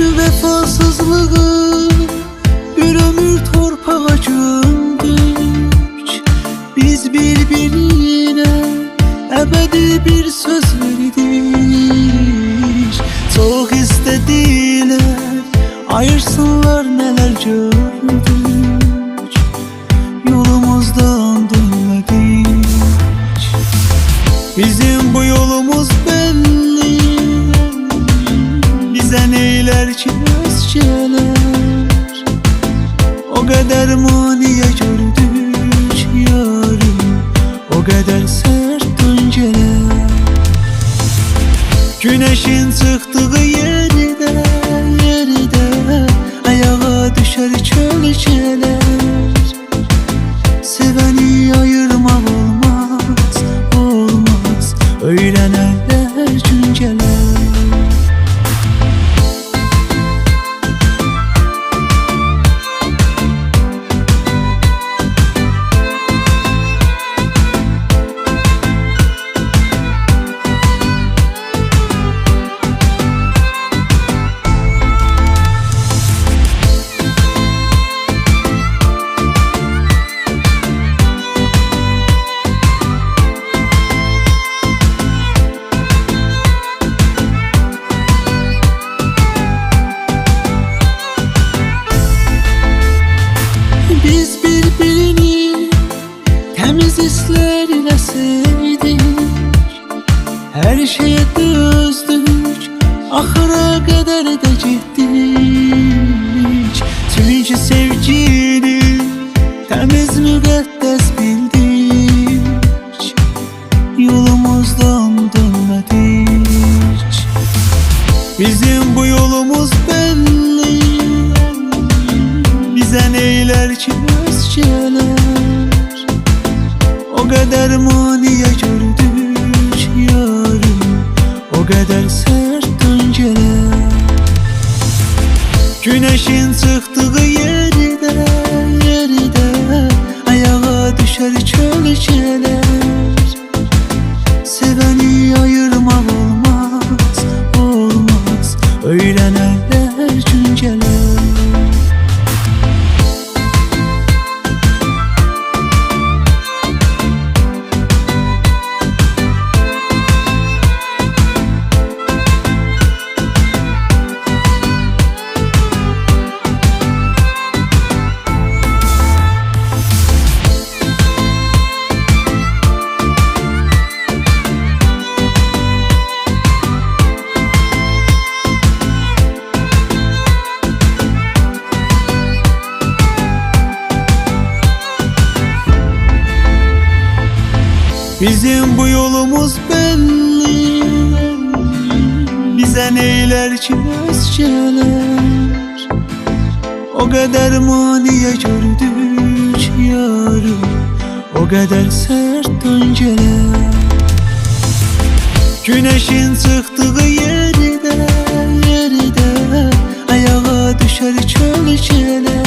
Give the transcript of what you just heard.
Vefasızlığı bir ömür torpağa özceler O kadar maniye gördük yarım O kadar sert dönceler Güneşin çıktığı yerde Yerde Ayağa düşer çölçeler. Seveni ayırmak hislerle sevdik Her şeye dözdük, ahıra kadar da gittik. Çünkü sevgini temiz müqəddəs bildik. Yolumuzdan dönmedik Bizim bu yolumuz belli. Bize neyler ki özceler Güneşin çıktığı yerde Yerde Ayağa düşer çölçeler Seveni Bizim bu yolumuz belli. Bize neyler ki özceler O kadar maniye gördük yarım O kadar sert dönceler Güneşin çıktığı yerde Yerde Ayağa düşer çölçeler